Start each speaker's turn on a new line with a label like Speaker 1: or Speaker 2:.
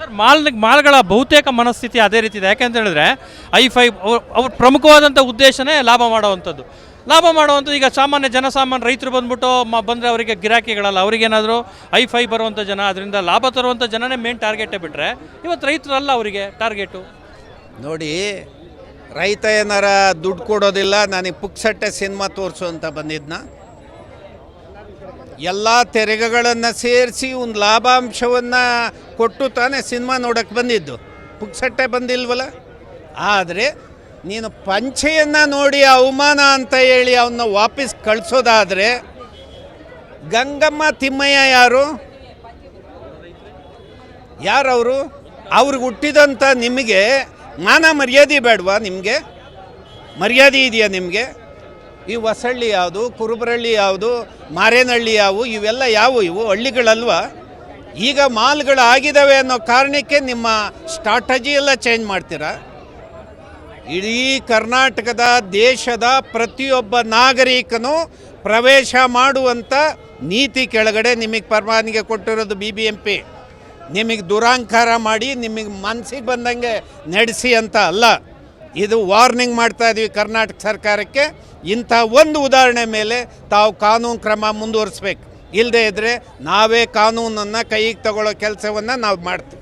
Speaker 1: Sir mall ಮಾಲ್ಗಳ ಬಹುತೇಕ ಮನಸ್ಥಿತಿ ಅದೇ ರೀತಿ ಇದೆ. ಯಾಕೆಂತ ಹೇಳಿದ್ರೆ, ಐ ಫೈ ಅವ್ರ ಪ್ರಮುಖವಾದಂಥ ಉದ್ದೇಶನೇ ಲಾಭ ಮಾಡುವಂಥದ್ದು. ಲಾಭ ಮಾಡುವಂಥದ್ದು ಈಗ ಸಾಮಾನ್ಯ ಜನಸಾಮಾನ್ಯ ರೈತರು ಬಂದ್ಬಿಟ್ಟು ಮ, ಬಂದರೆ ಅವರಿಗೆ ಗಿರಾಕಿಗಳಲ್ಲ, ಅವರಿಗೇನಾದರೂ ಐ ಫೈ ಬರುವಂಥ ಜನ, ಅದರಿಂದ ಲಾಭ ತರುವಂಥ ಜನನೇ ಮೇನ್ ಟಾರ್ಗೆಟೇ ಬಿಟ್ಟರೆ ಇವತ್ತು ರೈತರಲ್ಲ ಅವರಿಗೆ ಟಾರ್ಗೆಟು
Speaker 2: ನೋಡಿ, ರೈತ ಏನಾರ ದುಡ್ಡು ಕೊಡೋದಿಲ್ಲ, ನನಗೆ ಪುಕ್ಸಟ್ಟೆ ಸಿನಿಮಾ ತೋರಿಸು ಅಂತ ಬಂದಿದ್ನ. ಎಲ್ಲ ತೆರಿಗೆಗಳನ್ನು ಸೇರಿಸಿ ಒಂದು ಲಾಭಾಂಶವನ್ನು ಕೊಟ್ಟು ತಾನೇ ಸಿನಿಮಾ ನೋಡೋಕ್ಕೆ ಬಂದಿದ್ದು. ಪುಕ್ಸಟ್ಟೆ ಬಂದಿಲ್ವಲ್ಲ? ಆದರೆ ನೀನು ಪಂಚೆಯನ್ನು ನೋಡಿ ಅವಮಾನ ಅಂತ ಹೇಳಿ ಅವನ್ನ ವಾಪಸ್ ಕಳಿಸೋದಾದರೆ ಗಂಗಮ್ಮ ತಿಮ್ಮಯ್ಯ ಯಾರು? ಯಾರವರು? ಅವ್ರಿಗೆ ಹುಟ್ಟಿದಂಥ ನಿಮಗೆ ಮಾನ ಮರ್ಯಾದೆ ಬೇಡವಾ ನಿಮಗೆ? ಮರ್ಯಾದೆ ಇದೆಯಾ ನಿಮಗೆ? ಈ ಹೊಸಳ್ಳಿ ಯಾವುದು, ಕುರುಬರಳ್ಳಿ ಯಾವುದು, ಮಾರೇನಹಳ್ಳಿ ಯಾವು, ಇವೆಲ್ಲ ಯಾವು ಇವು ಹಳ್ಳಿಗಳಲ್ವ? ಈಗ ಮಾಲ್ಗಳು ಆಗಿದ್ದಾವೆ ಅನ್ನೋ ಕಾರಣಕ್ಕೆ ನಿಮ್ಮ ಸ್ಟ್ರಾಟಜಿ ಎಲ್ಲ ಚೇಂಜ್ ಮಾಡ್ತೀರಾ? ಇಡೀ ಕರ್ನಾಟಕದ ದೇಶದ ಪ್ರತಿಯೊಬ್ಬ ನಾಗರಿಕನು ಪ್ರವೇಶ ಮಾಡುವಂಥ ನೀತಿ ಕೆಳಗಡೆ ನಿಮಗೆ ಪರವಾನಗಿ ಕೊಟ್ಟಿರೋದು ಬಿ ಬಿ ಎಂ ಪಿ ನಿಮಗೆ ದುರಾಂಕಾರ ಮಾಡಿ ನಿಮಗೆ ಮನಸ್ಸಿಗೆ ಬಂದಂಗೆ ನಡೆಸಿ ಅಂತ ಅಲ್ಲ. ಇದು ವಾರ್ನಿಂಗ್ ಮಾಡ್ತಾ ಇದ್ದೀವಿ ಕರ್ನಾಟಕ ಸರ್ಕಾರಕ್ಕೆ. ಇಂಥ ಒಂದು ಉದಾಹರಣೆ ಮೇಲೆ ತಾವು ಕಾನೂನು ಕ್ರಮ ಮುಂದುವರಿಸ್ಬೇಕು. ಇಲ್ಲದೇ ಇದ್ದರೆ ನಾವೇ ಕಾನೂನನ್ನು ಕೈಗೆ ತಗೊಳ್ಳೋ ಕೆಲಸವನ್ನು ನಾವು ಮಾಡ್ತೀವಿ.